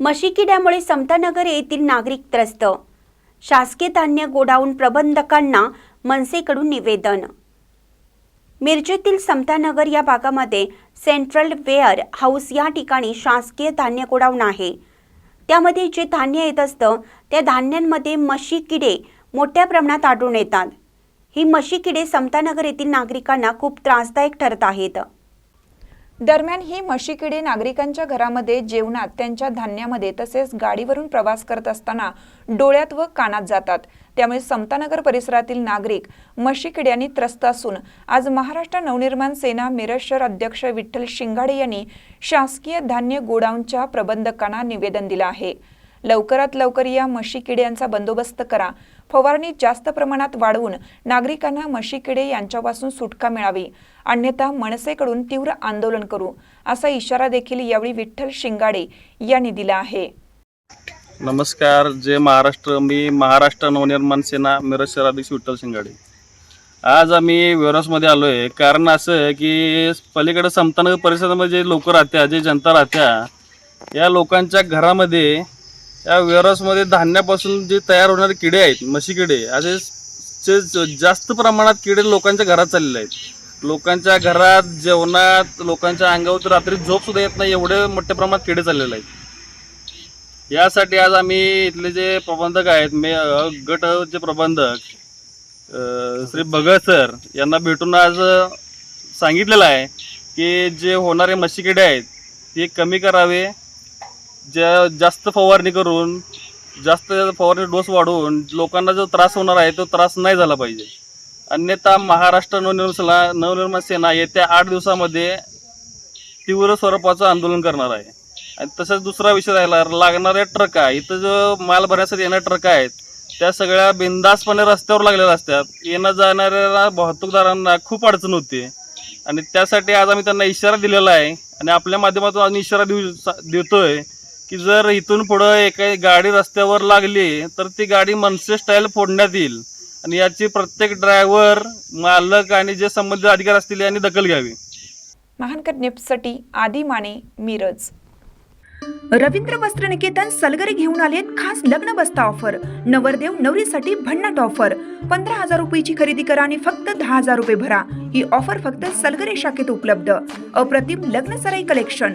मशिकिड्यामुळे समतानगर येथील नागरिक त्रस्त. शासकीय धान्य गोडाऊन प्रबंधकांना मनसेकडून निवेदन. मिरजेतील समतानगर या भागामध्ये सेंट्रल वेअर हाऊस या ठिकाणी शासकीय धान्य गोडाऊन आहे. त्यामध्ये जे धान्य येत असतं त्या धान्यांमध्ये मशी किडे मोठ्या प्रमाणात आढळून येतात. ही मशी किडे समतानगर येथील नागरिकांना खूप त्रासदायक ठरत आहेत. दरम्यान ही म्हशीकिडे नागरिकांच्या घरामध्ये जेवणात त्यांच्या धान्यामध्ये तसेच गाडीवरून प्रवास करत असताना डोळ्यात व कानात जातात. त्यामुळे समतानगर परिसरातील नागरिक म्हशीकिड्यांनी त्रस्त असून आज महाराष्ट्र नवनिर्माण सेना मिरज शहर अध्यक्ष विठ्ठल शिंगाडे यांनी शासकीय धान्य गोडाऊनच्या प्रबंधकांना निवेदन दिलं आहे. लवकरात लवकर या म्हशी किड्यांचा बंदोबस्त करा. फवारणी जास्त प्रमाणात वाढवून नागरिकांना म्हशी किडे यांच्यापासून सुटका मिळावी. अन्यथा मनसेकडून तीव्र आंदोलन करू. असा इशारा देखील यावेळी विठ्ठल शिंगाडे यांनी दिला आहे. नमस्कार. जय महाराष्ट्र. मी महाराष्ट्र नवनिर्माण सेना मिरज शहराध्यक्ष विठ्ठल शिंगाडे. आज आम्ही वेरसमध्ये आलो आहे कारण असं की पलीकडे समतानगर परिसरामध्ये जे लोक राहत्या जे जनता राहत्या या लोकांच्या घरामध्ये या वेरसमध्ये धान्यापासून जे तयार होणारे किडे आहेत म्हशी किडे असे चे जास्त प्रमाणात किडे लोकांच्या घरात चाललेले आहेत. लोकांच्या घरात जेवणात लोकांच्या अंगावर तर रात्री झोपसुद्धा येत नाही एवढे मोठ्या प्रमाणात किडे चाललेले आहेत. यासाठी आज आम्ही इथले जे प्रबंधक आहेत मे अ, गटचे प्रबंधक श्री भगत सर यांना भेटून आज सांगितलेलं आहे की जे होणारे म्हशी किडे आहेत ते कमी करावे ज्या जास्त फवारणी करून जास्त फवारणी डोस वाढवून लोकांना जो त्रास होणार आहे तो त्रास नाही झाला पाहिजे. अन्यथा महाराष्ट्र नवनिर्माण नवनिर्माण सेना येत्या आठ दिवसामध्ये तीव्र स्वरूपाचं आंदोलन करणार आहे. आणि तसंच दुसरा विषय राहिला लागणाऱ्या आहे इथं जो माल भरण्यासाठी येणाऱ्या ट्रक आहेत त्या सगळ्या बिंदासपणे रस्त्यावर लागलेल्या असतात. येणं जाणाऱ्या वाहतूकदारांना खूप अडचण होते. आणि त्यासाठी आज आम्ही त्यांना इशारा दिलेला आहे. आणि आपल्या माध्यमातून आम्ही इशारा देऊ सा- देतोय. की जर इथून पुढं एका गाडी रस्त्यावर लागली तर ती गाडी मनसे स्टाईल फोडण्यात येईल. आणि याची प्रत्येक ड्रायव्हर मालक आणि जे संबंधित अधिकारी असतील यांनी दखल घ्यावी. महानकर निप्ससाठी आदी माने मिरज. रवींद्र वस्त्रनिकेतन सलगरे घेऊन आलेत खास लग्न बस्ता ऑफर नवरदेव नवरीसाठी भन्नाट ऑफर पंधरा हजार रुपयाची खरेदी करा आणि फक्त दहा हजार रुपये भरा. ही ऑफर फक्त सलगरे शाखेत उपलब्ध. अप्रतिम लग्न सराई कलेक्शन